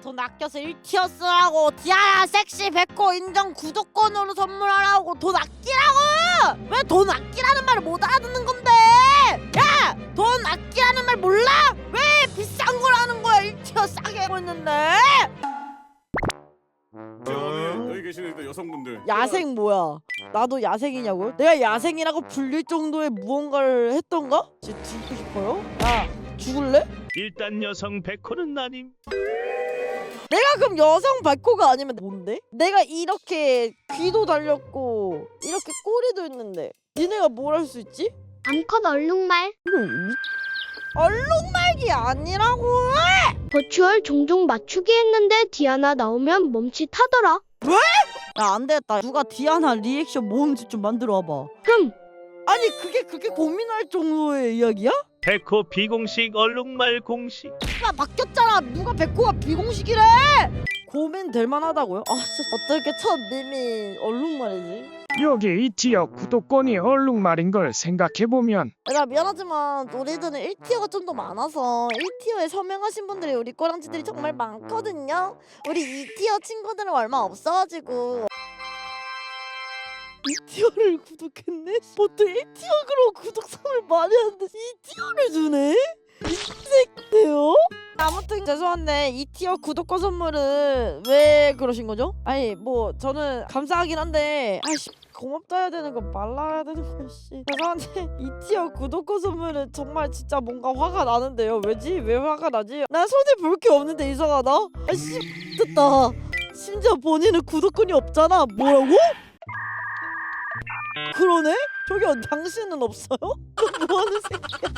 돈 아껴서 1티어 쓰라고 디아나 섹시 백호 인정 구독권으로 선물하라고 돈 아끼라고! 왜 돈 아끼라는 말을 못 알아듣는 건데? 야! 돈 아끼라는 말 몰라? 왜 비싼 걸 하는 거야 1티어 싸게 하고 있는데? 여기 계시는 여성분들. 야생 뭐야? 나도 야생이냐고요 내가 야생이라고 불릴 정도의 무언가를 했던가? 진짜 죽고 싶어요? 야 죽을래? 일단 여성 백호는 아님. 내가 그럼 여성 발코가 아니면 뭔데? 내가 이렇게 귀도 달렸고 이렇게 꼬리도 있는데 니네가 뭘 할 수 있지? 암컷 얼룩말. 얼룩말기 아니라고 버추얼 종종 맞추기 했는데 디아나 나오면 멈칫하더라 야 안 되겠다 누가 디아나 리액션 모음집 좀 만들어 와봐 흠 아니 그게 그렇게 고민할 정도의 이야기야? 백호 비공식 얼룩말 공식. 야 바뀌었잖아. 누가 백호가 비공식이래? 고민될 만하다고요? 아 진짜 어떻게 첫 밈이 얼룩말이지? 여기 이 티어 구독권이 얼룩말인 걸 생각해보면 얘들아 미안하지만 우리들은 1티어가 좀 더 많아서 1티어에 서명하신 분들이 우리 꼬랑지들이 정말 많거든요? 우리 2티어 친구들은 얼마 없어가지고 2티어를 구독했네? 보통 1티어로 구독 선물 많이 하는데 2티어를 주네? 이 새끼요? 아무튼 죄송한데 2티어 구독권 선물은 왜 그러신 거죠? 아니 뭐 저는 감사하긴 한데 아씨 고맙다 해야 되는 거 말라야 되는 거 씨. 죄송한데 2티어 구독권 선물은 정말 진짜 뭔가 화가 나는데요. 왜지? 왜 화가 나지? 난 손에 볼 게 없는데 이상하다. 아씨 됐다. 심지어 본인은 구독권이 없잖아. 뭐라고? 그러네? 저기요 당신은 없어요? 뭐하는 새끼야?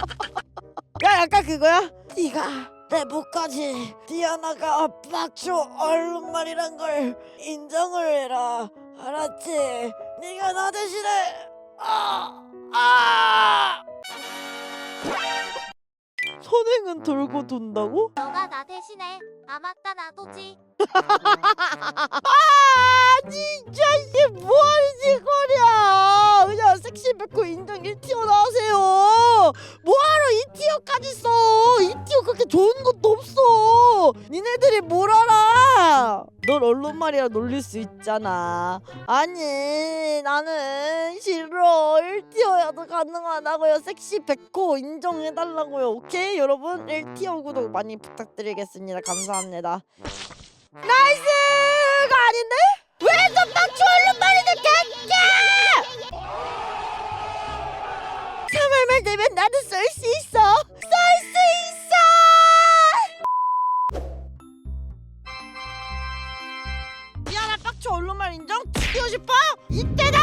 야 약간 그거야? 네가 내 목까지 디아나가 빡쳐 얼룩말이란 걸 인정을 해라 알았지? 네가 나 대신에 아! 아! 선행은 돌고 돈다고? 너가 나 대신에 아 맞다 나도지 아 진짜 이게 짓거리야 니네들이 뭘 알아? 널 얼룩말이라 놀릴 수 있잖아. 아니 나는 싫어. 1티어여도 가능하다고요. 섹시 백호 인정해달라고요. 오케이? 여러분 1티어 구독 많이 부탁드리겠습니다. 감사합니다. 나이스가 아닌데? 왜 전방추 얼룩말이는 개끼야 3월말 되면 나도 쏠수 있어 인정? 죽이고 싶어? 이때다!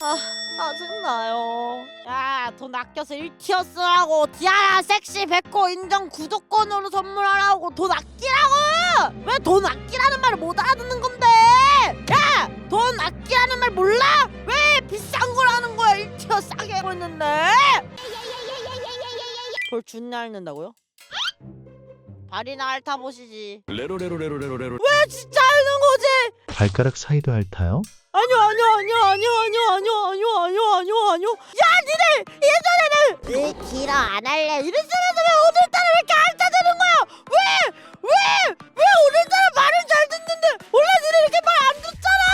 아 짜증나요 야 돈 아껴서 1티어 쓰라고 디아나 섹시 백호 인정 구독권으로 선물하라고 돈 아끼라고 왜 돈 아끼라는 말을 못 알아듣는 건데 야 돈 아끼라는 말 몰라 왜 비싼 걸 하는 거야 1티어 싸게 하고 있는데 그걸 준내 앓는다고요? 발이나 핥아보시지. 레로레로레로레로레로. 왜 진짜 앓는 거지? 발가락 사이도 핥아요? 아니요 아니요 아니요 아니요 아니요 아니요 아니요 아니요 아니요 아니요. 야 니들! 예전에는 왜 길어 안 할래. 이랬으면서 왜 오늘따라 왜 이렇게 핥아대는 거야? 왜? 왜? 왜 오늘따라 말을 잘 듣는데 원래 니네 이렇게 말 안 듣잖아!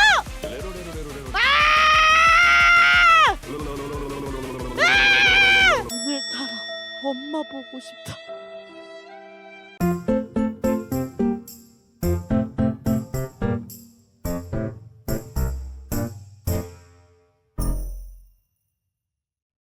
레로레로레로레로. 아! 오늘따라 엄마 보고 싶다